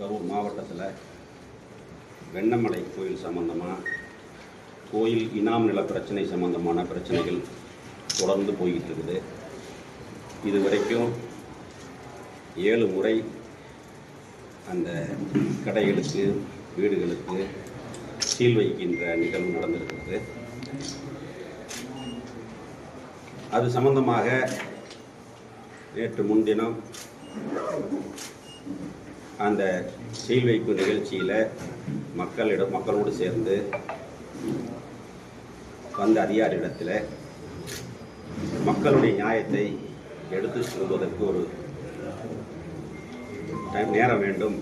கரூர் மாவட்டத்தில் வெண்ணமலை கோயில் சம்பந்தமாக கோயில் இனாம் நில பிரச்சனை சம்பந்தமான பிரச்சனைகள் தொடர்ந்து போய்கிட்டு இருக்குது. இது வரைக்கும் ஏழு முறை அந்த கடைகளுக்கு வீடுகளுக்கு சீல் வைக்கின்ற நிகழ்வு நடந்திருக்கிறது. அது சம்பந்தமாக நேற்று முன்தினம் அந்த சீல் வைப்பு நிகழ்ச்சியில் மக்களிடம் மக்களோடு சேர்ந்து வந்த அதிகாரியிடத்தில் மக்களுடைய நியாயத்தை எடுத்து சொல்வதற்கு ஒரு டைம் நேரம் வேண்டும்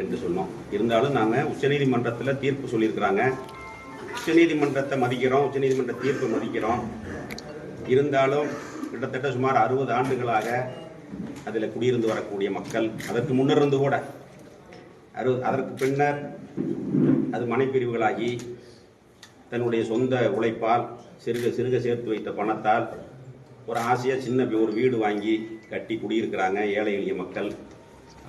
என்று சொன்னோம். இருந்தாலும் நாங்கள் உச்சநீதிமன்றத்தில் தீர்ப்பு சொல்லியிருக்கிறாங்க. உச்சநீதிமன்றத்தை மதிக்கிறோம் உச்சநீதிமன்ற தீர்ப்பை மதிக்கிறோம். இருந்தாலும் கிட்டத்தட்ட சுமார் அறுபது ஆண்டுகளாக அதில் குடியிருந்து வரக்கூடிய மக்கள் அதற்கு முன்னிருந்து கூட அறு அதற்கு பின்னர் அது மனைப்பிரிவுகளாகி தன்னுடைய சொந்த உழைப்பால் சிறுக சிறுக சேர்த்து வைத்த பணத்தால் ஒரு ஆசையாக சின்ன ஒரு வீடு வாங்கி கட்டி குடியிருக்கிறாங்க ஏழை எளிய மக்கள்.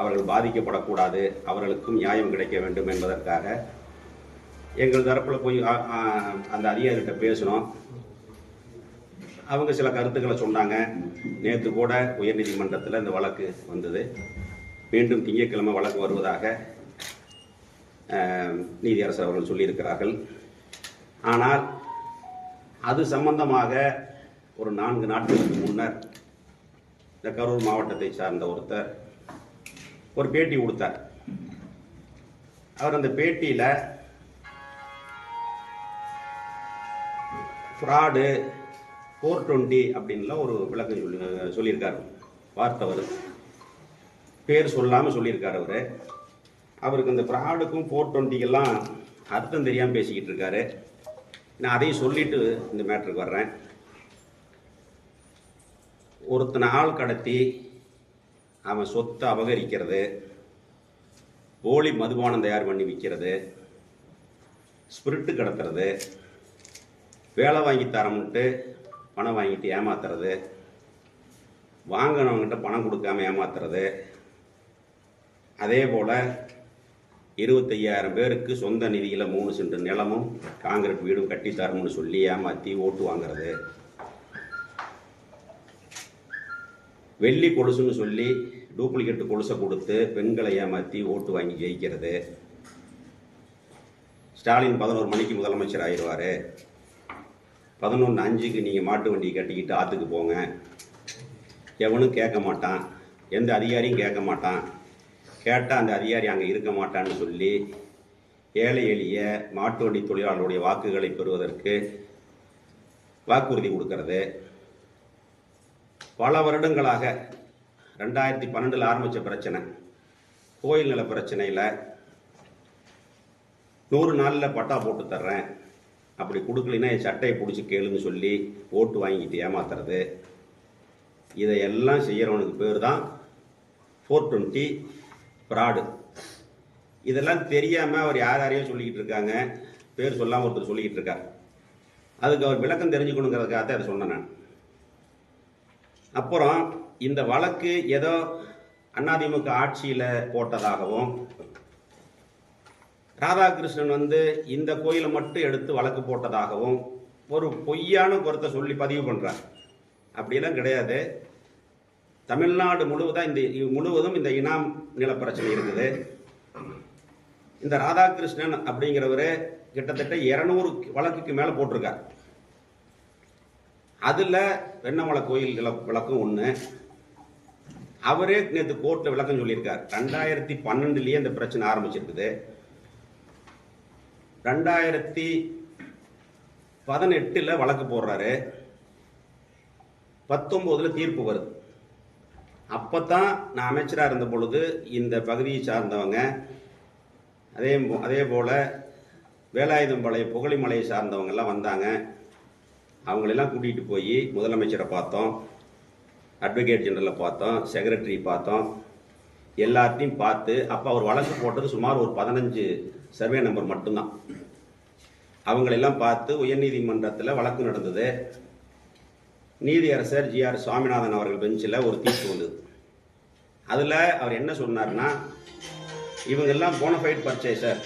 அவர்கள் பாதிக்கப்படக்கூடாது. அவர்களுக்கும் நியாயம் கிடைக்க வேண்டும் என்பதற்காக எங்கள் தரப்பில் போய் அந்த அதிகாரிகிட்ட பேசினோம். அவங்க சில கருத்துக்களை சொன்னாங்க. நேற்று கூட உயர்நீதிமன்றத்தில் இந்த வழக்கு வந்தது. மீண்டும் திங்கட்கிழமை வழக்கு வருவதாக நீதியரசர் அவர்கள் சொல்லியிருக்கிறார்கள். ஆனால் அது சம்பந்தமாக ஒரு நான்கு நாட்களுக்கு முன்னர் இந்த கரூர் மாவட்டத்தை சார்ந்த ஒருத்தர் ஒரு பேட்டி கொடுத்தார். அவர் அந்த பேட்டியில் ஃப்ராடு ஃபோர் டுவெண்ட்டி அப்படின்லாம் ஒரு விளக்கம் சொல்லி சொல்லியிருக்காரு. வார்த்தவர் பேர் சொல்லாமல் சொல்லியிருக்கார் அவர். அவருக்கு அந்த ஃப்ராடுக்கும் ஃபோர் டுவெண்ட்டிக்கெல்லாம் அர்த்தம் தெரியாமல் பேசிக்கிட்டு இருக்காரு. நான் அதையும் சொல்லிட்டு இந்த மேட்ருக்கு வர்றேன். ஒருத்தனை ஆள் கடத்தி அவன் சொத்தை அபகரிக்கிறது. போலி மதுபானம் தயார் பண்ணி விற்கிறது ஸ்பிரிட்டு கடத்துறது. வேலை வாங்கி தரமுன்ட்டு பணம் வாங்கிட்டு ஏமாத்துறது. வாங்கினவங்ககிட்ட பணம் கொடுக்காம ஏமாத்துறது. அதே போல் இருபத்தையாயிரம் பேருக்கு சொந்த நிதியில் மூணு சென்ட் நிலமும் காங்கிரீட் வீடும் கட்டித்தரணும்னு சொல்லி ஏமாற்றி ஓட்டு வாங்குறது. வெள்ளி கொலுசுன்னு சொல்லி டூப்ளிகேட் கொலுசை கொடுத்து பெண்களை ஏமாற்றி ஓட்டு வாங்கி ஜெயிக்கிறது. ஸ்டாலின் பதினோரு மணிக்கு முதலமைச்சர் ஆயிடுவார். பதினொன்று அஞ்சுக்கு நீங்கள் மாட்டு வண்டியை கட்டிக்கிட்டு ஆற்றுக்கு போங்க. எவனும் கேட்க மாட்டான். எந்த அதிகாரியும் கேட்க மாட்டான். கேட்டால் அந்த அதிகாரி அங்கே இருக்க மாட்டான்னு சொல்லி ஏழை எளிய மாட்டு வண்டி தொழிலாளருடைய வாக்குகளை பெறுவதற்கு வாக்குறுதி கொடுக்கறது. பல வருடங்களாக ரெண்டாயிரத்தி பன்னெண்டில் ஆரம்பித்த பிரச்சனை. கோயில் நில பிரச்சனையில் நூறு நாளில் பட்டா போட்டு தர்றேன். அப்படி கொடுக்கலைன்னா என் சட்டையை பிடிச்சி கேளுன்னு சொல்லி ஓட்டு வாங்கிட்டு ஏமாத்துறது. இதையெல்லாம் செய்கிறவனுக்கு பேர் தான் ஃபோர் டுவெண்ட்டி ஃப்ராடு இதெல்லாம் தெரியாமல் அவர் யார் யாரையோ சொல்லிக்கிட்டு இருக்காங்க. பேர் சொல்லாமல் ஒருத்தர் சொல்லிக்கிட்டு இருக்கார். அதுக்கு அவர் விளக்கம் தெரிஞ்சுக்கணுங்கிறதுக்காக தான் அதை சொன்னேன் நான். அப்புறம் இந்த வழக்கு ஏதோ அதிமுக ஆட்சியில் போட்டதாகவும் ராதாகிருஷ்ணன் வந்து இந்த கோயிலை மட்டும் எடுத்து வழக்கு போட்டதாகவும் ஒரு பொய்யான கருத்தை சொல்லி பதிவு பண்ணுறார் அப்படிலாம் கிடையாது. தமிழ்நாடு முழுவதும் இந்த முழுவதும் இந்த இனாம் நிலப்பிரச்சனை இருந்தது இந்த ராதாகிருஷ்ணன் அப்படிங்கிறவர் கிட்டத்தட்ட இரநூறு வழக்குக்கு மேலே போட்டிருக்கார். அதில் வெண்ணமலை கோயில் விள- விளக்கம் ஒன்று அவரே நேற்று கோர்ட்டில் விளக்கம் சொல்லியிருக்கார். ரெண்டாயிரத்தி பன்னெண்டுலேயே இந்த பிரச்சனை ஆரம்பிச்சிருக்குது. ரெண்டாயிரத்தி பதினெட்டில் வழக்கு போடுறாரு. பத்தொம்போதில் தீர்ப்பு வருது. அப்போ தான் நான் அமைச்சராக இருந்த பொழுது இந்த பகுதியை சார்ந்தவங்க அதே அதே போல் வேலாயுதம்பாளைய புகழிமலையை சார்ந்தவங்கெல்லாம் வந்தாங்க. அவங்களெல்லாம் கூட்டிகிட்டு போய் முதலமைச்சரை பார்த்தோம் அட்வொகேட் ஜெனரலை பார்த்தோம் செக்ரட்டரி பார்த்தோம். எல்லாத்தையும் பார்த்து அப்போ அவர் வழக்கு போட்டது சுமார் ஒரு பதினஞ்சு சர்வே நம்பர் மட்டும்தான். அவங்களெல்லாம் பார்த்து உயர்நீதிமன்றத்தில் வழக்கு நடந்தது. நீதியரசர் ஜிஆர் சுவாமிநாதன் அவர்கள் பெஞ்சில் ஒரு தீர்ப்பு வந்தது. அதில் அவர் என்ன சொன்னார்னா இவங்கெல்லாம் போனஃபைட் பர்ச்சேசர்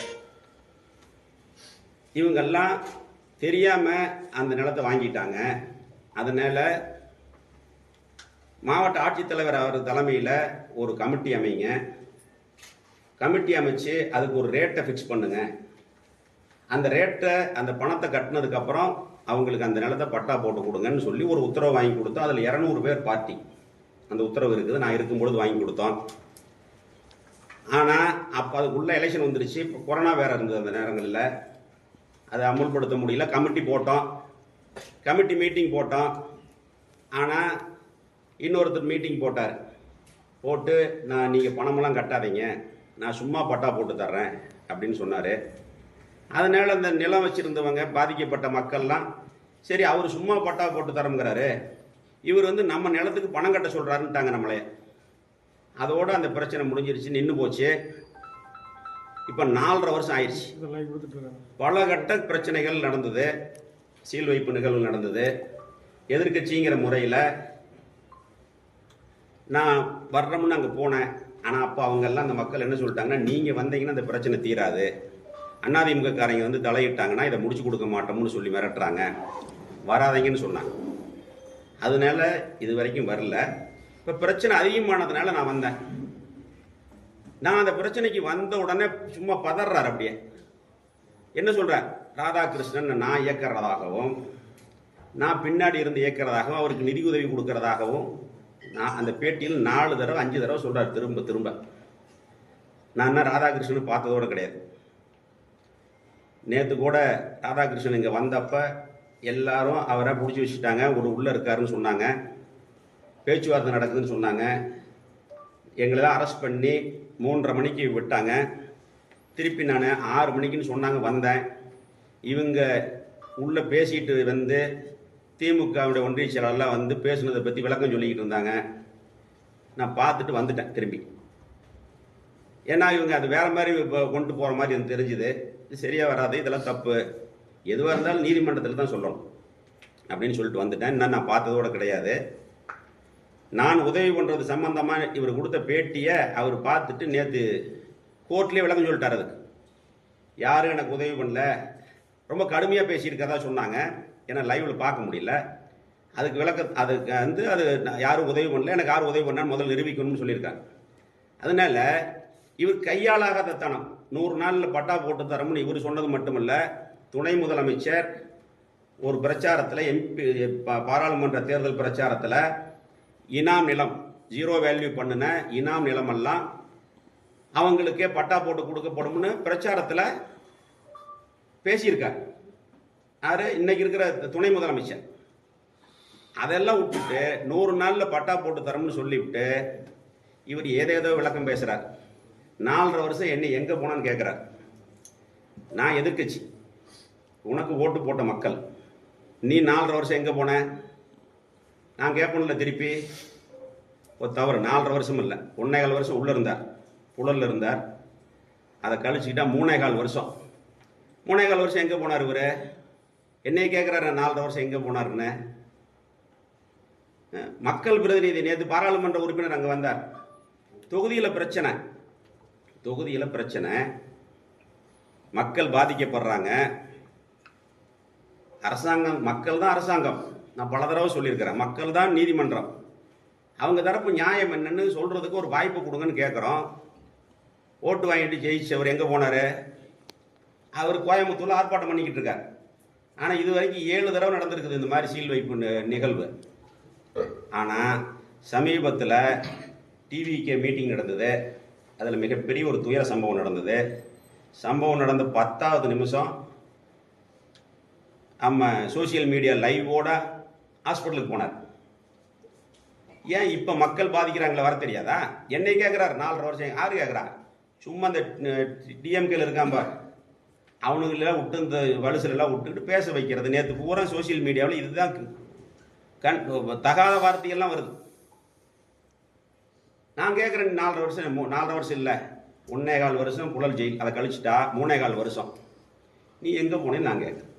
இவங்கெல்லாம் தெரியாமல் அந்த நிலத்தை வாங்கிட்டாங்க. அதனால் மாவட்ட ஆட்சித்தலைவர் அவர் தலைமையில் ஒரு கமிட்டி அமைங்க. கமிட்டி அமைச்சு அதுக்கு ஒரு ரேட்டை ஃபிக்ஸ் பண்ணுங்க. அந்த ரேட்டை அந்த பணத்தை கட்டினதுக்கப்புறம் அவங்களுக்கு அந்த நிலத்தை பட்டா போட்டு கொடுங்கன்னு சொல்லி ஒரு உத்தரவு வாங்கி கொடுத்தோம் அதில் இரநூறு பேர் பார்ட்டி அந்த உத்தரவு இருக்குது. நான் இருக்கும்பொழுது வாங்கி கொடுத்தோம். ஆனால் அப்போ அதுக்குள்ள எலெக்ஷன் வந்துருச்சு. இப்போ கொரோனா வேறு இருந்தது அந்த நேரங்களில். அதை அமுல்படுத்த முடியல. கமிட்டி போட்டோம். கமிட்டி மீட்டிங் போட்டோம். ஆனால் இன்னொருத்தர் மீட்டிங் போட்டார். போட்டு நான் நீங்கள் பணமெல்லாம் கட்டாதீங்க. நான் சும்மா பட்டா போட்டு தர்றேன். அப்படின்னு சொன்னார். அதனால் அந்த நிலம் வச்சுருந்தவங்க பாதிக்கப்பட்ட மக்கள்லாம் சரி அவர் சும்மா பட்டா போட்டு தரம்ங்கிறாரு. இவர் வந்து நம்ம நிலத்துக்கு பணம் கட்ட சொல்கிறாருன்ட்டாங்க நம்மளே. அதோட அந்த பிரச்சனை முடிஞ்சிருச்சு நின்று போச்சு. இப்போ நாலரை வருஷம் ஆயிடுச்சு. பல கட்ட பிரச்சனைகள் நடந்தது. சீல் வைப்பு நிகழ்வு நடந்தது. எதிர்க்கட்சிங்கிற முறையில் நான் வர்றோம்னு அங்கே போனேன். ஆனால் அப்போ அவங்கெல்லாம் அந்த மக்கள் என்ன சொல்லிட்டாங்கன்னா நீங்கள் வந்தீங்கன்னா அந்த பிரச்சனை தீராது. அதிமுக வந்து தலையிட்டாங்கன்னா இதை முடிச்சு கொடுக்க மாட்டோம்னு சொல்லி மிரட்டுறாங்க. வராதீங்கன்னு சொன்னாங்க. அதனால இது வரைக்கும் வரல. இப்போ பிரச்சனை அதிகமானதுனால நான் வந்தேன். நான் அந்த பிரச்சனைக்கு வந்த உடனே சும்மா பதறார் அப்படியே. என்ன சொல்கிறேன் ராதாகிருஷ்ணன் நான் இயக்கிறதாகவும் நான் பின்னாடி இருந்து இயக்கிறதாகவும் அவருக்கு நிதி உதவி கொடுக்கறதாகவும் நான் அந்த பேட்டியில் நாலு தடவை அஞ்சு தடவை சொல்கிறார் திரும்ப திரும்ப. நான் என்ன ராதாகிருஷ்ணன் பார்த்ததோட கிடையாது. நேற்று கூட ராதாகிருஷ்ணன் இங்கே வந்தப்ப எல்லாரும் அவரை பிடிச்சி வச்சுட்டாங்க. ஒரு உள்ளே இருக்காருன்னு சொன்னாங்க. பேச்சுவார்த்தை நடக்குதுன்னு சொன்னாங்க. எங்களை அரெஸ்ட் பண்ணி மூன்றரை மணிக்கு விட்டாங்க. திருப்பி நான் ஆறு மணிக்குன்னு சொன்னாங்க வந்தேன். இவங்க உள்ளே பேசிட்டு வந்து திமுகவுடைய ஒன்றிய செயலாளர்லாம் வந்து பேசுனதை பற்றி விளக்கம் சொல்லிக்கிட்டு இருந்தாங்க. நான் பார்த்துட்டு வந்துட்டேன் திரும்பி. ஏன்னா இவங்க அது வேறு மாதிரி இப்போ கொண்டு போகிற மாதிரி எனக்கு தெரிஞ்சுது. இது சரியாக வராது இதெல்லாம் தப்பு. எதுவாக இருந்தாலும் நீதிமன்றத்தில் தான் சொல்லணும். அப்படின்னு சொல்லிட்டு வந்துட்டேன். இன்னும் நான் பார்த்ததோட கிடையாது. நான் உதவி பண்ணுறது சம்பந்தமாக இவர் கொடுத்த பேட்டியை அவர் பார்த்துட்டு நேற்று கோர்ட்லேயே விளக்கம் சொல்லிட்டார் அதுக்கு. யாரும் எனக்கு உதவி பண்ணல. ரொம்ப கடுமையாக பேசியிருக்கதா சொன்னாங்க. ஏன்னா லைவில் பார்க்க முடியல. அதுக்கு விளக்க அதுக்கு வந்து அது நான் யாரும் உதவி பண்ணல. எனக்கு யாரும் உதவி பண்ணான்னு முதல்ல நிரூபிக்கணும்னு சொல்லியிருக்காங்க. அதனால இவர் கையாளாகாத தனம் நூறு நாளில் பட்டா போட்டு தரமுன்னு இவர் சொன்னது மட்டுமல்ல துணை முதலமைச்சர் ஒரு பிரச்சாரத்தில் எம்பி பா- பாராளுமன்ற தேர்தல் பிரச்சாரத்தில் இனாம் நிலம் ஜீரோ வேல்யூ பண்ணின இனாம் நிலமெல்லாம் அவங்களுக்கே பட்டா போட்டு கொடுக்கப்படும்னு பிரச்சாரத்தில் பேசியிருக்கார். யார்? இன்னைக்கு இருக்கிற துணை முதலமைச்சர். அதெல்லாம் விட்டுட்டு நூறு நாளில் பட்டா போட்டு தரம்னு சொல்லிவிட்டு இவர் ஏதேதோ விளக்கம் பேசுகிறார் நாலரை வருஷம் என்னை எங்கே போனான்னு கேட்குறாரு நான் எதிர்கட்சி உனக்கு ஓட்டு போட்ட மக்கள். நீ நாலரை வருஷம் எங்கே போன? நான் கேட்பேன்ல திருப்பி. ஒரு தவறு. நாலரை வருஷம் இல்லை. ஒன்னே கால் வருஷம் உள்ளே இருந்தார். புழலில் இருந்தார். அதை கழிச்சுக்கிட்டா மூணே கால் வருஷம். மூணே கால் வருஷம் எங்கே போனார் இவர்? என்னையே கேட்குறாரு நாலரை வருஷம் எங்கே போனாருன்னு. மக்கள் பிரதிநிதி நேற்று பாராளுமன்ற உறுப்பினர் அங்கே வந்தார். தொகுதியில் பிரச்சனை. தொகுதியில் பிரச்சனை. மக்கள் பாதிக்கப்படுறாங்க. அரசாங்கம் மக்கள் தான் அரசாங்கம். நான் பல தடவை சொல்லியிருக்கிறேன். மக்கள் தான் நீதிமன்றம். அவங்க தரப்பு நியாயம் என்னன்னு சொல்கிறதுக்கு ஒரு வாய்ப்பு கொடுங்கன்னு கேட்குறோம் ஓட்டு வாங்கிட்டு ஜெயிச்சவர் எங்கே போனார்? அவர் கோயம்புத்தூரில் ஆர்ப்பாட்டம் பண்ணிக்கிட்டு இருக்கார். ஆனால் இது வரைக்கும் ஏழு தடவை நடந்திருக்குது இந்த மாதிரி சீல் வைப்பு நிகழ்வு. ஆனால் சமீபத்தில் டிவிகே மீட்டிங் நடந்தது. அதில் மிகப்பெரிய ஒரு துயர சம்பவம் நடந்தது. சம்பவம் நடந்த பத்தாவது நிமிஷம் நம்ம சோஷியல் மீடியா லைவோட ஹாஸ்பிட்டலுக்கு போனார். ஏன் இப்போ மக்கள் பாதிக்கிறாங்களே வர தெரியாதா? என்னை கேட்குறாரு நாலரை வருஷம். யார் கேட்குறா சும்மா இந்த டிஎம்கேல இருக்காம்பா அவனுங்களெல்லாம் விட்டு இந்த வலுசுலெல்லாம் விட்டுக்கிட்டு பேச வைக்கிறது. நேற்று பூரா சோஷியல் மீடியாவில் இதுதான். கண் தகாத வார்த்தையெல்லாம் வருது. நான் கேட்குறேன் நாலரை வருஷம் மூ- நாலரை வருஷம் இல்லை. ஒன்னே கால் வருஷம் புழல் ஜெயில் அதை கழிச்சிட்டா மூணே கால் வருஷம். நீ எங்கே போனேன்னு நான் கேட்குறேன்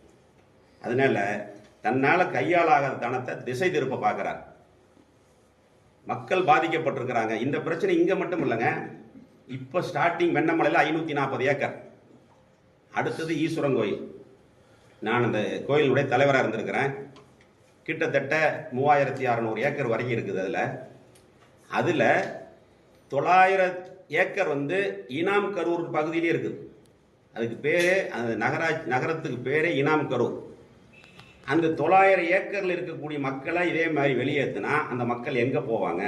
அதனால தன்னால் கையாளாகாத தனத்தை திசை திருப்ப பார்க்குறார் மக்கள் பாதிக்கப்பட்டிருக்கிறாங்க. இந்த பிரச்சனை இங்கே மட்டும் இல்லைங்க. இப்போ ஸ்டார்டிங் வெண்ணமலையில் ஐநூற்றி நாற்பது ஏக்கர். அடுத்தது ஈஸ்வரன் கோயில். நான் அந்த கோயிலுடைய தலைவராக இருந்திருக்கிறேன். கிட்டத்தட்ட மூவாயிரத்தி அறநூறு ஏக்கர் வரைக்கும் இருக்குது அதில். அதில் தொள்ளாயிரம் ஏக்கர் வந்து இனாம் கரூர் பகுதியிலே இருக்குது. அதுக்கு பேரே அந்த நகராட்சி நகரத்துக்கு பேரே இனாம் கரூர். அந்த தொள்ளாயிரம் ஏக்கரில் இருக்கக்கூடிய மக்களை இதே மாதிரி வெளியேற்றினா அந்த மக்கள் எங்கே போவாங்க?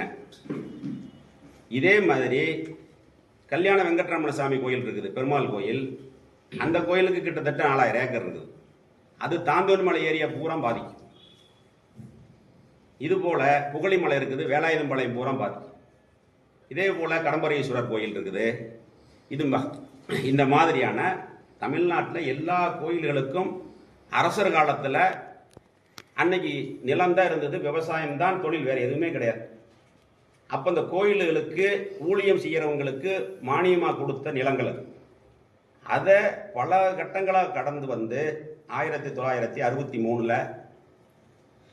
இதே மாதிரி கல்யாண வெங்கட்ரமண சாமி கோயில் இருக்குது பெருமாள் கோயில். அந்த கோயிலுக்கு கிட்டத்தட்ட நாலாயிரம் ஏக்கர் இருக்குது. அது தாந்தோன்மலை ஏரியா பூரா பாதிக்கும். இதுபோல் புகழிமலை இருக்குது வேலாயுதம்பாளையம் பூரா பாதிக்கும். இதே போல் கடம்பரீஸ்வரர் கோயில் இருக்குது. இது இந்த மாதிரியான தமிழ்நாட்டில் எல்லா கோயில்களுக்கும் அரசர் காலத்தில் அன்னைக்கு நிலம் தான் இருந்தது விவசாயம் தான் தொழில் வேறு எதுவுமே கிடையாது. அப்போ அந்த கோயில்களுக்கு ஊழியம் செய்கிறவங்களுக்கு மானியமாக கொடுத்த நிலங்கள் அது. அதை பல கட்டங்களாக கடந்து வந்து ஆயிரத்தி தொள்ளாயிரத்தி அறுபத்தி மூணில்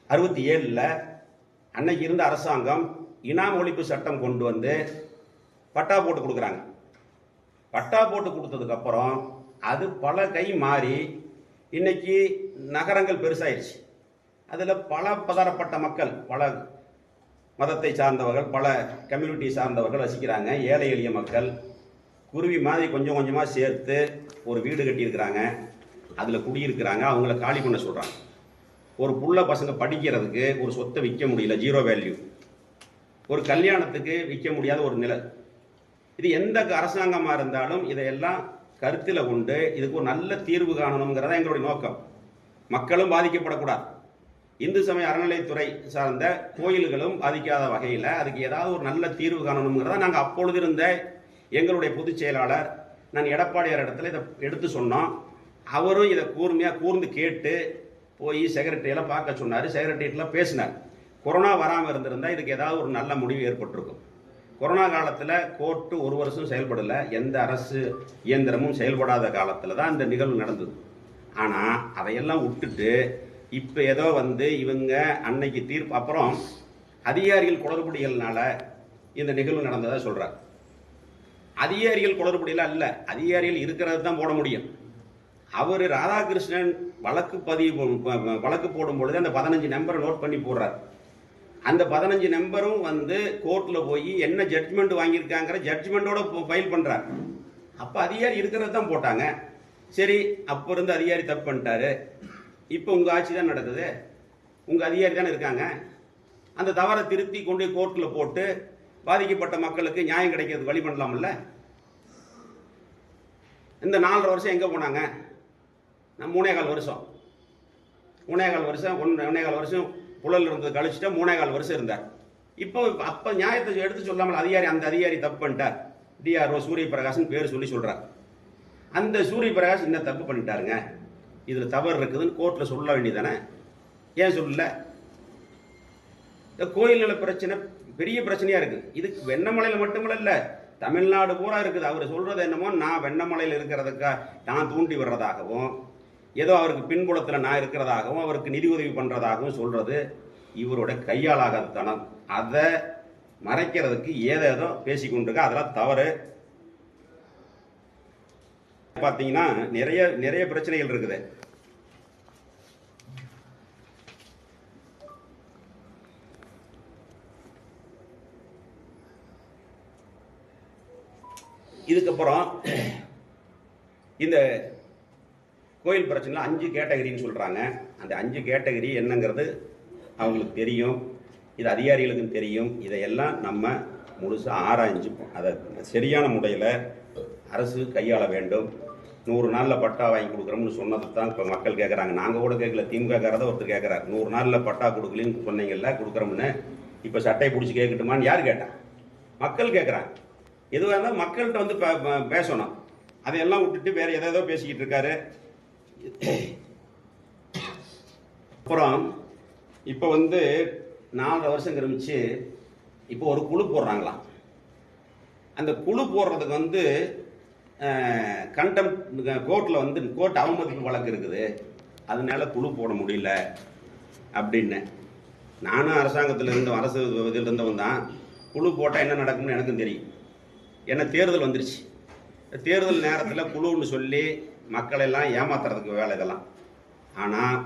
அறுபத்தி ஏழில் அன்னைக்கு இருந்த அரசாங்கம் இனாம் ஒழிப்பு சட்டம் கொண்டு வந்து பட்டா போட்டு கொடுக்குறாங்க. பட்டா போட்டு கொடுத்ததுக்கப்புறம் அது பல கை மாறி இன்னைக்கு நகரங்கள் பெருசாயிடுச்சு அதில் பல பதரப்பட்ட மக்கள் பல மதத்தை சார்ந்தவர்கள் பல கம்யூனிட்டி சார்ந்தவர்கள் வசிக்கிறாங்க. ஏழை எளிய மக்கள் குருவி மாதிரி கொஞ்சம் கொஞ்சமாக சேர்த்து ஒரு வீடு கட்டியிருக்கிறாங்க. அதில் குடியிருக்கிறாங்க. அவங்கள காலி பண்ண சொல்கிறாங்க ஒரு புள்ள பசங்க படிக்கிறதுக்கு ஒரு சொத்தை விற்க முடியல ஜீரோ வேல்யூ ஒரு கல்யாணத்துக்கு விற்க முடியாத ஒரு நிலை. இது எந்த அரசாங்கமாக இருந்தாலும் இதையெல்லாம் கருத்தில் கொண்டு இதுக்கு ஒரு நல்ல தீர்வு காணணுங்கிறதா எங்களுடைய நோக்கம். மக்களும் பாதிக்கப்படக்கூடாது. இந்து சமய அறநிலைத்துறை சார்ந்த கோயில்களும் பாதிக்காத வகையில் அதுக்கு ஏதாவது ஒரு நல்ல தீர்வு காணணுங்கிறத நாங்கள் அப்பொழுது இருந்த எங்களுடைய பொதுச் செயலாளர் நான் எடப்பாடியார் இடத்துல இதை எடுத்து சொன்னோம். அவரும் இதை கூர்மையாக கூர்ந்து கேட்டு போய் செக்ரட்டரியெல்லாம் பார்க்க சொன்னார். செக்ரட்டரியெல்லாம் பேசினார். கொரோனா வராமல் இருந்திருந்தால் இதுக்கு ஏதாவது ஒரு நல்ல முடிவு ஏற்பட்டிருக்கும். கொரோனா காலத்தில் கோர்ட்டு ஒரு வருஷம் செயல்படலை எந்த அரசு இயந்திரமும் செயல்படாத காலத்தில் தான் இந்த நிகழ்வு நடந்தது. ஆனால் அதையெல்லாம் விட்டுட்டு இப்போ ஏதோ வந்து இவங்க அன்னைக்கு தீர்ப்பு அப்புறம் அதிகாரிகள் குளறுபடிகள்னால இந்த நிகழ்வு நடந்ததாக சொல்கிறார் அதிகாரிகள் குளறுபடியெல்லாம் இல்லை அதிகாரிகள் இருக்கிறது தான் போட முடியும். அவர் ராதாகிருஷ்ணன் வழக்கு பதிவு வழக்கு போடும் பொழுது அந்த பதினஞ்சு நம்பரை நோட் பண்ணி போடுறார். அந்த பதினஞ்சு நம்பரும் வந்து கோர்ட்டில் போய் என்ன ஜட்ஜ்மெண்ட் வாங்கியிருக்காங்கிற ஜட்ஜ்மெண்ட்டோட ஃபைல் பண்ணுறார் அப்போ அதிகாரி இருக்கிறது தான் போட்டாங்க. சரி அப்போ இருந்து அதிகாரி தப்பு பண்ணிட்டாரு. இப்போ உங்கள் ஆட்சி தான் நடக்குது. உங்கள் அதிகாரி தானே இருக்காங்க. அந்த தவறை திருத்தி கொண்டு போய் கோர்ட்டில் போட்டு பாதிக்கப்பட்ட மக்களுக்கு நியாயம் கிடைக்கிறது வழி பண்ணலாம்ல? இந்த நாலரை வருஷம் எங்கே போனாங்க? நான் மூணே கால் வருஷம். மூணே கால் வருஷம் ஒன்று ஒன்னே கால் வருஷம் புழல் இருந்தது கழிச்சுட்டா மூணே கால் வருஷம் இருந்தார். இப்போ அப்போ நியாயத்தை எடுத்து சொல்லாமல் அதிகாரி அந்த அதிகாரி தப்பு பண்ணிட்டார். டிஆர்ஓ சூரிய பிரகாஷ்னு பேர் சொல்லி சொல்கிறார் அந்த சூரிய பிரகாஷ் இந்த தப்பு பண்ணிட்டாருங்க? இதில் தவறு இருக்குதுன்னு கோர்ட்டில் சொல்ல வேண்டியதானே ஏன் சொல்லல? இந்த கோயில்கள பிரச்சனை பெரிய பிரச்சனையாக இருக்குது இதுக்கு வெண்ணமலையில் மட்டுமில்ல இல்லை தமிழ்நாடு பூரா இருக்குது. அவர் சொல்கிறது என்னமோ நான் வெண்ணமலையில் இருக்கிறதுக்கா நான் தூண்டி விடுறதாகவும் ஏதோ அவருக்கு பின்புலத்தில் நான் இருக்கிறதாகவும் அவருக்கு நிதி உதவி பண்ணுறதாகவும் சொல்றது இவரோட கையாளாகாத தனம் அதை மறைக்கிறதுக்கு ஏதேதோ பேசி கொண்டிருக்க அதெல்லாம் தவறு. பார்த்தீங்கன்னா நிறைய நிறைய பிரச்சனைகள் இருக்குது. இதுக்கப்புறம் இந்த கோயில் பிரச்சனை அஞ்சு கேட்டகரின்னு சொல்கிறாங்க அந்த அஞ்சு கேட்டகரி என்னங்கிறது அவங்களுக்கு தெரியும். இது அதிகாரிகளுக்கும் தெரியும். இதையெல்லாம் நம்ம முழுசாக ஆராய்ஞ்சு அதை சரியான முறையில் அரசு கையாள வேண்டும். நூறு நாளில் பட்டா வாங்கி கொடுக்குறோம்னு சொன்னது தான் இப்போ மக்கள் கேட்குறாங்க நாங்கள் கூட கேட்கல திமுககாரத ஒருத்தர் கேட்குறாரு நூறு நாளில் பட்டா கொடுக்கலன்னு சொன்னீங்கல்ல கொடுக்குறோம்னு. இப்போ சட்டையை பிடிச்சி கேட்கட்டுமான்னு யார் கேட்டான் மக்கள் கேட்குறாங்க எதுவாக இருந்தால் மக்கள்கிட்ட வந்து பே- பேசணும். அதையெல்லாம் விட்டுட்டு வேறு எதோ பேசிக்கிட்டு இருக்காரு. அப்புறம் இப்போ வந்து நாலரை வருஷம் கிரமிச்சு இப்போ ஒரு குழு போடுறாங்களாம். அந்த குழு போடுறதுக்கு வந்து கண்டம் கோர்ட்டில் வந்து கோர்ட் அவமதிப்பு வழக்கு இருக்குது. அதனால குழு போட முடியல அப்படின்னு. நானும் அரசாங்கத்தில் இருந்தும் அரசு இதில் இருந்தவன் தான். குழு போட்டால் என்ன நடக்கும்னு எனக்கும் தெரியும். ஏன்னா தேர்தல் வந்துருச்சு. தேர்தல் நேரத்தில் குழுன்னு சொல்லி மக்களை எல்லாம் ஏமாத்துறதுக்கு வேலை இதெல்லாம். ஆனால்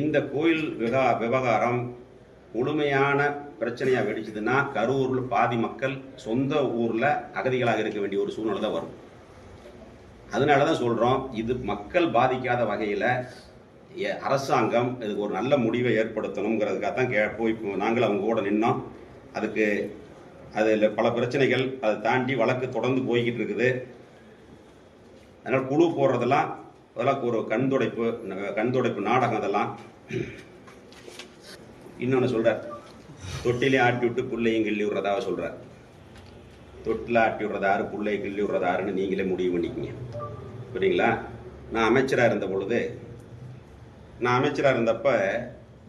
இந்த கோயில் விவகா விவகாரம் முழுமையான பிரச்சனையாக வெடிச்சதுன்னா கரூரில் பாதி மக்கள் சொந்த ஊரில் அகதிகளாக இருக்க வேண்டிய ஒரு சூழ்நிலை தான் வரும். அதனால தான் சொல்கிறோம் இது மக்கள் பாதிக்காத வகையில் அரசாங்கம் இதுக்கு ஒரு நல்ல முடிவை ஏற்படுத்தணுங்கிறதுக்காக தான் கே போய் நாங்கள் அவங்க கூட நின்னோம். அதுக்கு அதில் பல பிரச்சனைகள் அதை தாண்டி வழக்கு தொடர்ந்து போய்கிட்டு இருக்குது. அதனால் குழு போடுறதெல்லாம் அதெல்லாம் ஒரு கண் துடைப்பு கண் துடைப்பு நாடகம் அதெல்லாம். இன்னொன்று சொல்கிறார் தொட்டிலே ஆட்டி விட்டு புள்ளையும் கிள்ளி விடுறதாக சொல்கிறார் தொட்டில் ஆட்டி விடுறதாரு பிள்ளை கிள்ளி விடுறதாருன்னு நீங்களே முடிவு பண்ணிக்கிங்க. புரியுங்களா? நான் அமைச்சராக இருந்த பொழுது நான் அமைச்சராக இருந்தப்போ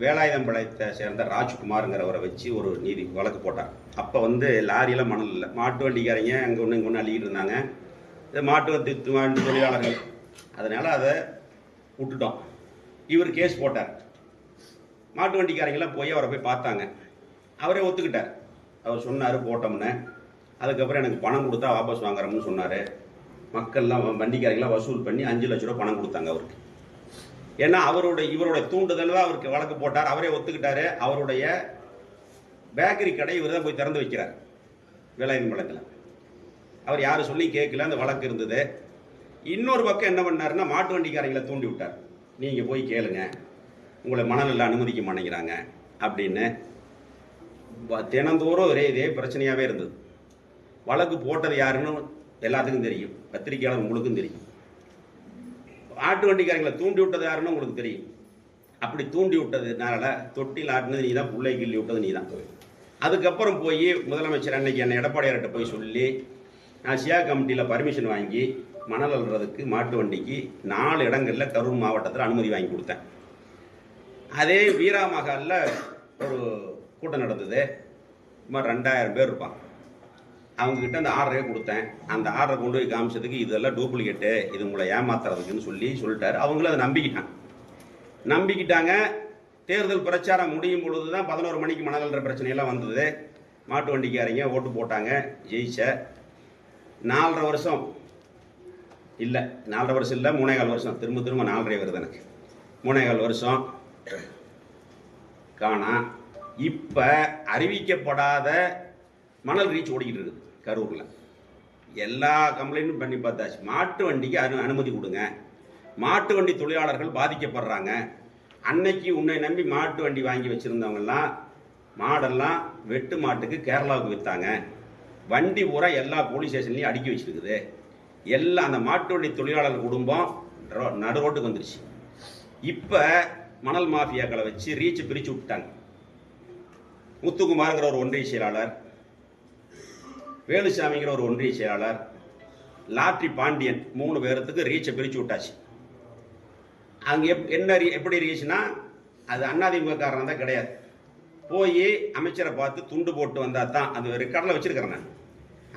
வேலாயுதம்பாளையத்தை சேர்ந்த ராஜ்குமாருங்கிறவரை வச்சு ஒரு நீதி வழக்கு போட்டார். அப்போ வந்து லாரியெல்லாம் மணல் இல்லை. மாட்டு வண்டிக்காரங்க அங்கே ஒன்று இங்கே ஒன்று அள்ளிக்கிட்டு இருந்தாங்க? இது மாட்டு வண்டி தொழிலாளர்கள். அதனால் அதை விட்டுட்டோம். இவர் கேஸ் போட்டார். மாட்டு வண்டிக்காரங்களாம் போய் அவரை போய் பார்த்தாங்க. அவரே ஒத்துக்கிட்டார். அவர் சொன்னார் போட்டோம்னு. அதுக்கப்புறம் எனக்கு பணம் கொடுத்தா வாபஸ் வாங்குறோம்னு சொன்னார். மக்கள்லாம் வண்டிக்காரங்களாம் வசூல் பண்ணி அஞ்சு லட்ச ரூபா பணம் கொடுத்தாங்க அவருக்கு. ஏன்னா அவருடைய இவருடைய தூண்டுதல் தான் அவருக்கு வழக்கு போட்டார். அவரே ஒத்துக்கிட்டாரு. அவருடைய பேக்கரி கடை இவர் தான் போய் திறந்து வைக்கிறார். வேலாயுதம் வழக்கில். அவர் யாரும் சொல்லி கேட்கல அந்த வழக்கு இருந்தது. இன்னொரு பக்கம் என்ன பண்ணாருன்னா மாட்டு வண்டிக்காரங்களை தூண்டி விட்டார். நீங்கள் போய் கேளுங்க. உங்களை மணலில் அனுமதிக்க மாட்டேங்கிறாங்க அப்படின்னு. தினந்தோறும் ஒரே இதே பிரச்சனையாகவே இருந்தது. வழக்கு போட்டது யாருன்னு எல்லாத்துக்கும் தெரியும். பத்திரிக்கையாளர் உங்களுக்கும் தெரியும். ஆட்டு வண்டிக்காரங்களை தூண்டி விட்டது யாருன்னு உங்களுக்கு தெரியும். அப்படி தூண்டி விட்டதுனால தொட்டியில் ஆட்டினது நீ தான் பிள்ளை கிள்ளி விட்டது நீ தான் அதுக்கப்புறம் போய் முதலமைச்சர் அன்னைக்கு என்னை எடப்பாடியார்கிட்ட போய் சொல்லி நான் சியா கமிட்டியில் பர்மிஷன் வாங்கி மணல் அள்ளுறதுக்கு மாட்டு வண்டிக்கு நாலு இடங்களில் கரூர் மாவட்டத்தில் அனுமதி வாங்கி கொடுத்தேன். அதே வீரா மகாலில் ஒரு கூட்டம் நடந்தது. சுமார் ரெண்டாயிரம் பேர் இருப்பான் அவங்கக்கிட்ட அந்த ஆர்டரே கொடுத்தேன். அந்த ஆர்டரை கொண்டு போய் காமிச்சதுக்கு இதெல்லாம் டூப்ளிகேட்டு இது உங்களை ஏமாத்துறதுக்குன்னு சொல்லி சொல்லிட்டாரு. அவங்களும் அதை நம்பிக்கிட்டாங்க. நம்பிக்கிட்டாங்க. தேர்தல் பிரச்சாரம் முடியும் பொழுது தான் பதினோரு மணிக்கு மணல்ன்ற பிரச்சனையெல்லாம் வந்தது. மாட்டு வண்டிக்காரங்க ஓட்டு போட்டாங்க ஜெயிச்ச. நாலரை வருஷம். இல்லை நாலரை வருஷம் இல்லை மூணேகால் வருஷம். திரும்ப திரும்ப நாலரை வருது எனக்கு. மூணேகால் வருஷம். காணா இப்போ அறிவிக்கப்படாத மணல் ரீச் ஓடிக்கிட்டு இருக்குது கரூரில். எல்லா கம்ப்ளைண்ட்டும் பண்ணி பார்த்தாச்சு. மாட்டு வண்டிக்கு அனு அனுமதி கொடுங்க. மாட்டு வண்டி தொழிலாளர்கள் பாதிக்கப்படுறாங்க. அன்னைக்கு உன்னை நம்பி மாட்டு வண்டி வாங்கி வச்சுருந்தவங்கெல்லாம் மாடெல்லாம் வெட்டு மாட்டுக்கு கேரளாவுக்கு விற்றாங்க வண்டி பூரா எல்லா போலீஸ் ஸ்டேஷன்லையும் அடுக்கி வச்சிருக்குது. எல்லாம் அந்த மாட்டு வண்டி தொழிலாளர் குடும்பம் ரோ- நடு ரோட்டுக்கு வந்துருச்சு. இப்போ மணல் மாஃபியாக்களை வச்சு ரீச் பிரித்து விட்டாங்க. முத்துக்குமாருங்கிற ஒரு ஒன்றிய செயலாளர் வேலுசாமிங்கிற ஒரு ஒன்றிய செயலாளர் லாட்ரி பாண்டியன் மூணு பேரத்துக்கு ரீச்சை பிரித்து விட்டாச்சு. அங்கே எப் என்ன எப்படி ரீச்னா அது அண்ணாதிமுகக்காரன் தான் கிடையாது. போய் அமைச்சரை பார்த்து துண்டு போட்டு வந்தால் தான் அந்த ரெக்கார்டில் வச்சிருக்கிறேன் நான்.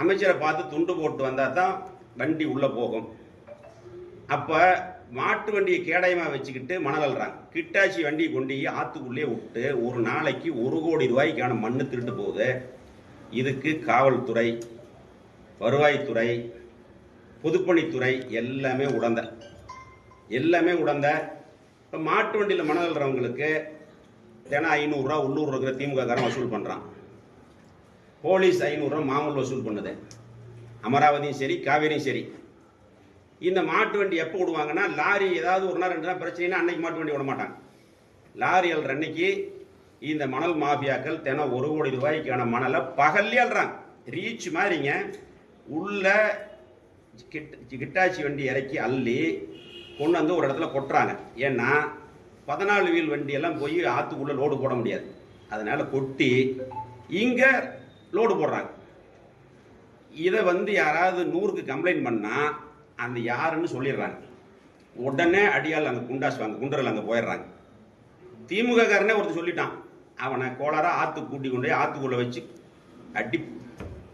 அமைச்சரை பார்த்து துண்டு போட்டு வந்தால் தான் வண்டி உள்ளே போகும். அப்போ மாட்டு வண்டியை கேடயமாக வச்சுக்கிட்டு மணல் கிட்டாச்சி வண்டியை கொண்டு போய் ஆற்றுக்குள்ளே விட்டு ஒரு நாளைக்கு ஒரு கோடி ரூபாய்க்கான மண் திருட்டு போகுது. இதுக்கு காவல்துறை வருவாய்த்துறை பொதுப்பணித்துறை எல்லாமே உடந்த. எல்லாமே உடந்த. இப்போ மாட்டு வண்டியில் மணல் அள்ளுறவங்களுக்கு தினம் ஐநூறுரூவா உள்ளூர் இருக்கிற திமுக காரன் வசூல் பண்ணுறான் போலீஸ் ஐநூறுரூவா மாமூல் வசூல் பண்ணுது. அமராவதியும் சரி காவேரியும் சரி. இந்த மாட்டு வண்டி எப்போ விடுவாங்கன்னா லாரி ஏதாவது ஒரு நாள் ரெண்டு நாள் பிரச்சனைனா அன்னைக்கு மாட்டு வண்டி விட மாட்டாங்க. லாரி அல்ற அன்னைக்கு இந்த மணல் மாஃபியாக்கள் தினம் ஒரு கோடி ரூபாய்க்கான மணலை பகல்லே அல்றாங்க ரீச் மாதிரிங்க. உள்ள கிட்ட கிட்டாச்சி வண்டி இறக்கி அள்ளி கொண்டு வந்து ஒரு இடத்துல கொட்டுறாங்க. ஏன்னா பதினாலு வீல் வண்டியெல்லாம் போய் ஆற்றுக்குள்ளே லோடு போட முடியாது. அதனால் கொட்டி இங்கே லோடு போடுறாங்க. இதை வந்து யாராவது நூறுக்கு கம்ப்ளைண்ட் பண்ணால் அந்த யாருன்னு சொல்லிடுறாங்க. உடனே அடியால் அங்கே குண்டாஸ் வாங்க குண்டரில் அங்கே போயிடுறாங்க. திமுக காரனே ஒருத்தர் சொல்லிட்டான். அவனை கோளாராக ஆற்று கூட்டி கொண்டு போய் ஆற்றுக்குள்ளே வச்சு அடி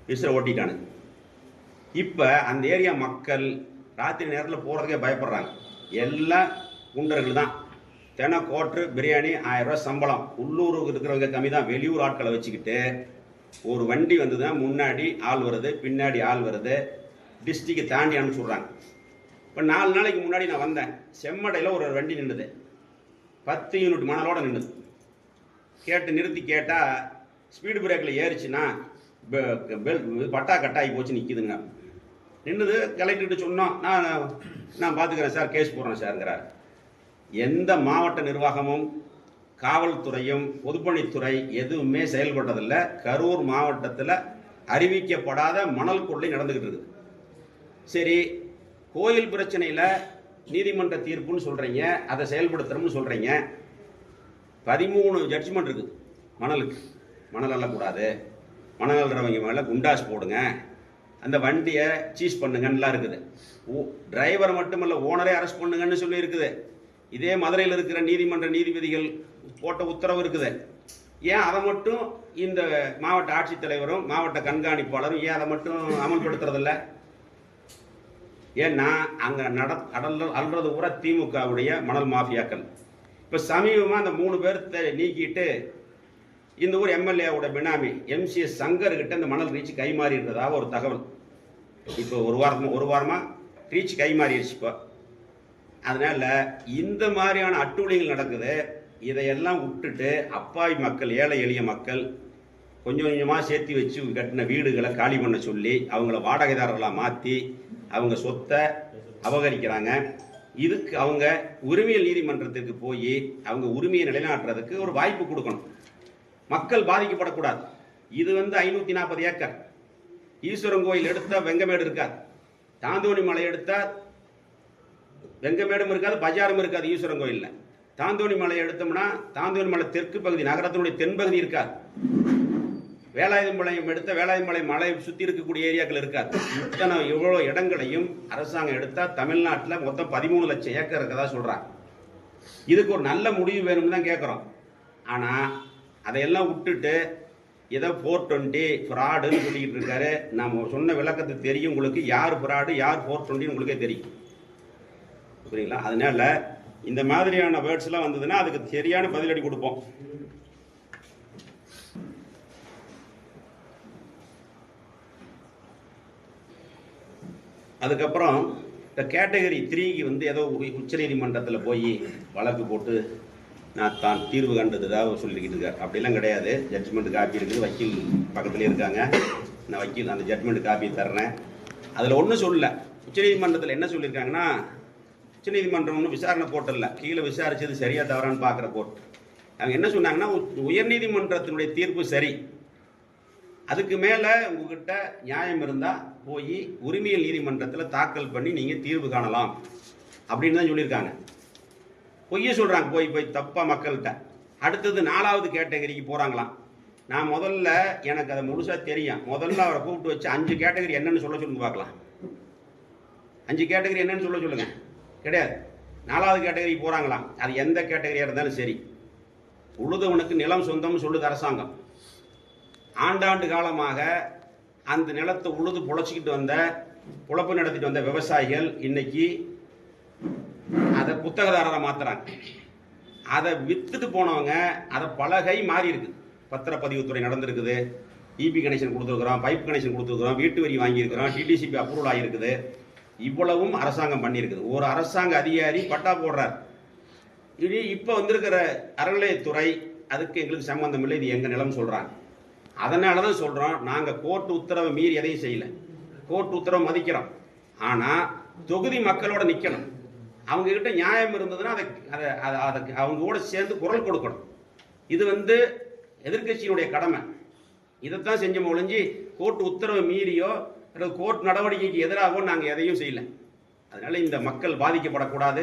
விசிற ஓட்டிட்டானு. இப்போ அந்த ஏரியா மக்கள் ராத்திரி நேரத்தில் போகிறதுக்கே பயப்படுறாங்க. எல்லாம் குண்டர்கள் தான். தினம் கோட்ரு பிரியாணி ஆயிரம் ரூபாய் சம்பளம். உள்ளூருக்கு இருக்கிறவங்க கம்மி தான். வெளியூர் ஆட்களை வச்சுக்கிட்டு ஒரு வண்டி வந்ததுன்னா முன்னாடி ஆள் வருது பின்னாடி ஆள் வருது டிஸ்ட்ரிக்கை தாண்டி அனுப்பிச்சுட்றாங்க இப்போ நாலு நாளைக்கு முன்னாடி நான் வந்தேன். செம்மடையில் ஒரு வண்டி நின்றுது பத்து யூனிட் மணலோடு நின்றுது கேட்டு நிறுத்தி கேட்டால் ஸ்பீடு பிரேக்கில் ஏறிச்சுன்னா பெல் பட்டா கட்டாகி போச்சு நிற்கிதுங்க நின்றுது கலெக்டர்கிட்ட சொன்னோம். நான் நான் பார்த்துக்கிறேன் சார் கேஸ் போடுறேன் சார்ங்கிறார். எந்த மாவட்ட நிர்வாகமும் காவல்துறையும் பொதுப்பணித்துறை எதுவுமே செயல்பட்டதில்லை. கரூர் மாவட்டத்தில் அறிவிக்கப்படாத மணல் கொள்ளை நடந்துக்கிட்டு இருக்குது. சரி கோயில் பிரச்சனையில் நீதிமன்ற தீர்ப்புன்னு சொல்கிறீங்க அதை செயல்படுத்துகிறோம்னு சொல்கிறீங்க பதிமூணு ஜட்ஜ்மெண்ட் இருக்குது. மணலுக்கு. மணல் அள்ளக்கூடாது. மணல் அள்ளுறவங்க மேலே குண்டாஸ் போடுங்க. அந்த வண்டியை சீஸ் பண்ணுங்கன்னுலாம் இருக்குது. ஓ டிரைவர் மட்டுமல்ல ஓனரே அரெஸ்ட் பண்ணுங்கன்னு சொல்லி இருக்குது இதே மதுரையில் இருக்கிற நீதிமன்ற நீதிபதிகள் போட்ட உத்தரவு இருக்குது. ஏன் அதை மட்டும் இந்த மாவட்ட ஆட்சித்தலைவரும் மாவட்ட கண்காணிப்பாளரும் ஏன் அதை மட்டும் அமல்படுத்துறதில்ல? ஏன்னா அங்கே நட அடல் அல்றது பூரா திமுகவுடைய மணல் மாஃபியாக்கள். இப்போ சமீபமாக அந்த மூணு பேர்த்த நீக்கிட்டு இந்த ஊர் எம்எல்ஏவோட பினாமி எம்சிஎஸ் சங்கர்கிட்ட இந்த மணல் ரீச் கைமாறிடுறதாக ஒரு தகவல். இப்போ ஒரு வாரம் ஒரு வாரமாக ரீச் கைமாறிடுச்சு இப்போ. அதனால் இந்த மாதிரியான அட்டூழியங்கள் நடக்குது. இதையெல்லாம் விட்டுட்டு அப்பாவி மக்கள் ஏழை எளிய மக்கள் கொஞ்சம் கொஞ்சமாக சேர்த்து வச்சு கட்டின வீடுகளை காலி பண்ண சொல்லி அவங்கள வாடகைதாரர்களாக மாற்றி அவங்க சொத்தை அபகரிக்கிறாங்க. இதுக்கு அவங்க உரிமையல் நீதிமன்றத்திற்கு போய் அவங்க உரிமையை நிலைநாட்டுறதுக்கு ஒரு வாய்ப்பு கொடுக்கணும். மக்கள் பாதிக்கப்படக்கூடாது. இது வந்து ஐநூற்றி நாற்பது ஏக்கர். ஈஸ்வரன் கோயில் எடுத்தால் வெங்கமேடு இருக்காது. தாந்தோணி மலை எடுத்தால் வெங்கமேடும் இருக்காது பஜாரும் இருக்காது ஈஸ்வரன் கோயிலில். தாந்தோணி மலை எடுத்தோம்னா தாந்தோணி மலை தெற்கு பகுதி நகரத்தினுடைய தென்பகுதி இருக்காது. வேலாயுதம்பாளையம் எடுத்த வேலாயுதம்பாளையம் மலை சுற்றி இருக்கக்கூடிய ஏரியாக்கள் இருக்காது. இத்தனை இவ்வளோ இடங்களையும் அரசாங்கம் எடுத்தால் தமிழ்நாட்டில் மொத்தம் பதிமூணு லட்சம் ஏக்கர் இருக்கதா சொல்கிறாங்க இதுக்கு ஒரு நல்ல முடிவு வேணும்னு தான் கேட்குறோம் ஆனால் அதையெல்லாம் விட்டுட்டு ஏதோ ஃபோர் டுவெண்ட்டி ஃப்ராடுன்னு சொல்லிக்கிட்டு இருக்காரு. நம்ம சொன்ன விளக்கத்தை தெரியும் உங்களுக்கு. யார் ஃப்ராடு யார் ஃபோர் டுவெண்ட்டின்னு உங்களுக்கே தெரியும். புரியுங்களா அதனால இந்த மாதிரியான வேர்ட்ஸ்லாம் வந்ததுன்னா அதுக்கு சரியான பதிலடி கொடுப்போம். அதுக்கப்புறம் இந்த கேட்டகரி த்ரீக்கு வந்து ஏதோ உச்சநீதிமன்றத்தில் போய் வழக்கு போட்டு நான் தான் தீர்வு கண்டதுதாக சொல்லிக்கிட்டு இருக்கார். அப்படிலாம் கிடையாது. ஜட்ஜ்மெண்ட் காப்பி இருக்குது. வக்கீல் பக்கத்துலேயே இருக்காங்க. நான் வக்கீல் அந்த ஜட்மெண்ட் காப்பி தர்றேன். அதில் ஒன்றும் சொல்லலை. உச்சநீதிமன்றத்தில் என்ன சொல்லியிருக்காங்கன்னா உச்சநீதிமன்றம் ஒன்றும் விசாரணை போட்டல கீழே விசாரிச்சது சரியா தவறான்னு பார்க்குற போர்ட் அவங்க என்ன சொன்னாங்கன்னா உயர்நீதிமன்றத்தினுடைய தீர்ப்பு சரி. அதுக்கு மேலே உங்ககிட்ட நியாயம் இருந்தால் போய் உரிமையல் நீதிமன்றத்தில் தாக்கல் பண்ணி நீங்கள் தீர்வு காணலாம். அப்படின்னு தான் சொல்லியிருக்காங்க. பொய்ய சொல்கிறாங்க போய் போய் தப்பாக மக்கள்கிட்ட. அடுத்தது நாலாவது கேட்டகரிக்கு போகிறாங்களாம் நான் முதல்ல எனக்கு அதை முழுசாக தெரியும். முதல்ல அவரை கூப்பிட்டு வச்சு அஞ்சு கேட்டகரி என்னென்னு சொல்ல சொல்லுங்க பார்க்கலாம். அஞ்சு கேட்டகரி என்னன்னு சொல்ல சொல்லுங்கள் கிடையாது. நாலாவது கேட்டகரி போகிறாங்களாம் அது எந்த கேட்டகரியாக இருந்தாலும் சரி. உழுதவனுக்கு நிலம் சொந்தம்னு சொல்லுது அரசாங்கம். ஆண்டாண்டு காலமாக அந்த நிலத்தை உழுது பொழைச்சிக்கிட்டு வந்த புழப்பு நடத்திட்டு வந்த விவசாயிகள் இன்னைக்கு அதை புத்தகதாரரை மாத்துறாங்க. அதை வித்துட்டு போனவங்க அதை பலகை மாறி இருக்கு. பத்திரப்பதிவுத்துறை நடந்திருக்குது. இபி கனெக்ஷன் கொடுத்துருக்குறோம் பைப் கனெக்ஷன் கொடுத்துருக்குறோம் வீட்டு வரி வாங்கியிருக்கிறோம் டிடிசிபி அப்ரூவல் ஆகியிருக்குது இவ்வளவும் அரசாங்கம் பண்ணியிருக்குது. ஒரு அரசாங்க அதிகாரி பட்டா போடுறார். இது இப்போ வந்திருக்கிற அறநிலையத்துறை அதுக்கு எங்களுக்கு சம்பந்தம் இல்லை. இது எங்கள் நிலம் சொல்கிறாங்க அதனால தான் சொல்கிறோம் நாங்கள் கோர்ட் உத்தரவை மீறி எதையும் செய்யல. கோர்ட் உத்தரவை மதிக்கிறோம். ஆனால் தொகுதி மக்களோட நிற்கணும் அவங்கக்கிட்ட நியாயம் இருந்ததுன்னா அதை அதை அதை அதுக்கு அவங்க கூட சேர்ந்து குரல் கொடுக்கணும். இது வந்து எதிர்க்கட்சியினுடைய கடமை. இதைத்தான் செஞ்சோம் ஒழிஞ்சு கோர்ட் உத்தரவை மீறியோ அல்லது கோர்ட் நடவடிக்கைக்கு எதிராகவும் நாங்கள் எதையும் செய்யலை. அதனால் இந்த மக்கள் பாதிக்கப்படக்கூடாது.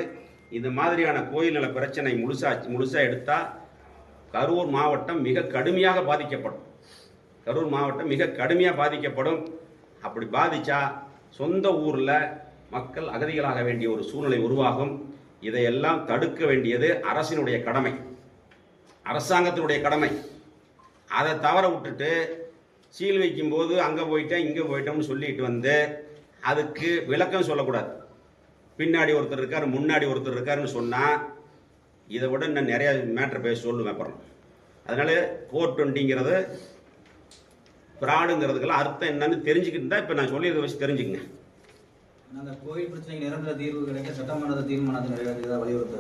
இந்த மாதிரியான கோயில் நல பிரச்சனை முழுசா முழுசா எடுத்தால் கரூர் மாவட்டம் மிக கடுமையாக பாதிக்கப்படும். கரூர் மாவட்டம் மிக கடுமையாக பாதிக்கப்படும். அப்படி பாதித்தா சொந்த ஊரில் மக்கள் அகதிகளாக வேண்டிய ஒரு சூழ்நிலை உருவாகும். இதையெல்லாம் தடுக்க வேண்டியது அரசினுடைய கடமை. அரசாங்கத்தினுடைய கடமை. அதை தவற விட்டுட்டு சீல் வைக்கும்போது அங்கே போயிட்டேன் இங்கே போயிட்டோம்னு சொல்லிட்டு வந்து அதுக்கு விளக்கம் சொல்லக்கூடாது. பின்னாடி ஒருத்தர் இருக்கார் முன்னாடி ஒருத்தர் இருக்காருன்னு சொன்னால் இதை விட இன்னும் நிறைய மேட்ரு பேச சொல்லுவேன் அப்புறம். அதனால ஃபோர் டுவெண்ட்டிங்கிறது ஃப்ராடுங்கிறதுக்கெல்லாம் அர்த்தம் என்னன்னு தெரிஞ்சுக்கிட்டு தான் இப்போ நான் சொல்லியிருக்க வச்சு தெரிஞ்சுக்கங்க. அந்த கோயில் பிரச்சனைக்கு நிரந்தர தீர்வு கிடைக்க சட்டமன்ற தீர்மானத்தை நிறைவேற்றதா வலியுறுத்த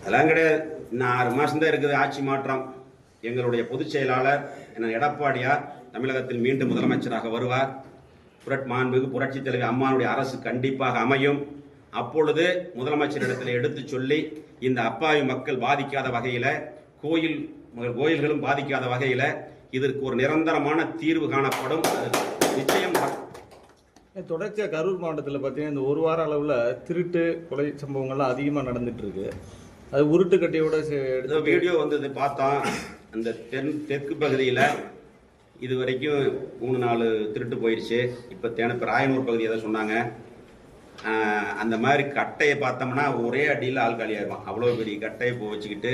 அதெல்லாம் கிடையாது. இன்னும் ஆறு மாதம் தான் இருக்குது ஆட்சி மாற்றம். எங்களுடைய பொதுச் செயலாளர் என்ன எடப்பாடியார் தமிழகத்தில் மீண்டும் முதலமைச்சராக வருவார். புரட் மாண்புக்கு புரட்சி தலைவர் அம்மானுடைய அரசு கண்டிப்பாக அமையும். அப்பொழுது முதலமைச்சரிடத்தில் எடுத்து சொல்லி இந்த அப்பாவி மக்கள் பாதிக்காத வகையில் கோயில் கோயில்களும் பாதிக்காத வகையில் இதற்கு ஒரு நிரந்தரமான தீர்வு காணப்படும். நிச்சயம் தொடர்ச்சியாக கரூர் மாவட்டத்தில் பார்த்தீங்கன்னா இந்த ஒரு வார அளவில் திருட்டு கொலை சம்பவங்கள்லாம் அதிகமாக நடந்துட்டு இருக்கு அது உருட்டு கட்டையோட வீடியோ வந்தது பார்த்தோம் அந்த தென் தெற்கு பகுதியில் இது வரைக்கும் மூணு நாலு திருட்டு போயிடுச்சு இப்போ தேனப்ப ராயனூர் பகுதியை தான் சொன்னாங்க. அந்த மாதிரி கட்டையை பார்த்தோம்னா ஒரே அடியில் ஆள் காலியாயிருவான் அவ்வளோ பெரிய கட்டையை போ வச்சுக்கிட்டு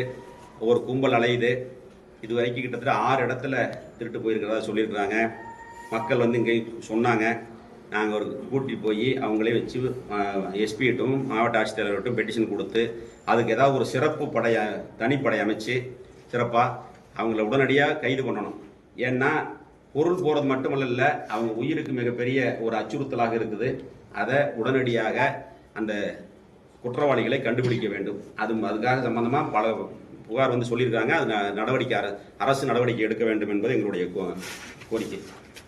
ஒரு கும்பல் அலையுது. இது வரைக்கும் கிட்டத்தட்ட ஆறு இடத்துல திருட்டு போயிருக்கிறதா சொல்லியிருக்கிறாங்க. மக்கள் வந்து இங்கே சொன்னாங்க. நாங்கள் ஒரு கூட்டி போய் அவங்களே வச்சு எஸ்பிகிட்டும் மாவட்ட ஆட்சித்தலைவர்கிட்டும் பெட்டிஷன் கொடுத்து அதுக்கு ஏதாவது ஒரு சிறப்பு படையை தனிப்படை அமைச்சு சிறப்பாக அவங்கள உடனடியாக கைது பண்ணணும். ஏன்னா பொருள் போகிறது மட்டுமல்ல அவங்க உயிருக்கு மிகப்பெரிய ஒரு அச்சுறுத்தலாக இருக்குது. அதை உடனடியாக அந்த குற்றவாளிகளை கண்டுபிடிக்க வேண்டும். அது அதுக்காக சம்பந்தமாக பல புகார் வந்து சொல்லியிருக்காங்க. அது நடவடிக்கை அர- அரசு நடவடிக்கை எடுக்க வேண்டும் என்பது எங்களுடைய கோ- கோரிக்கை.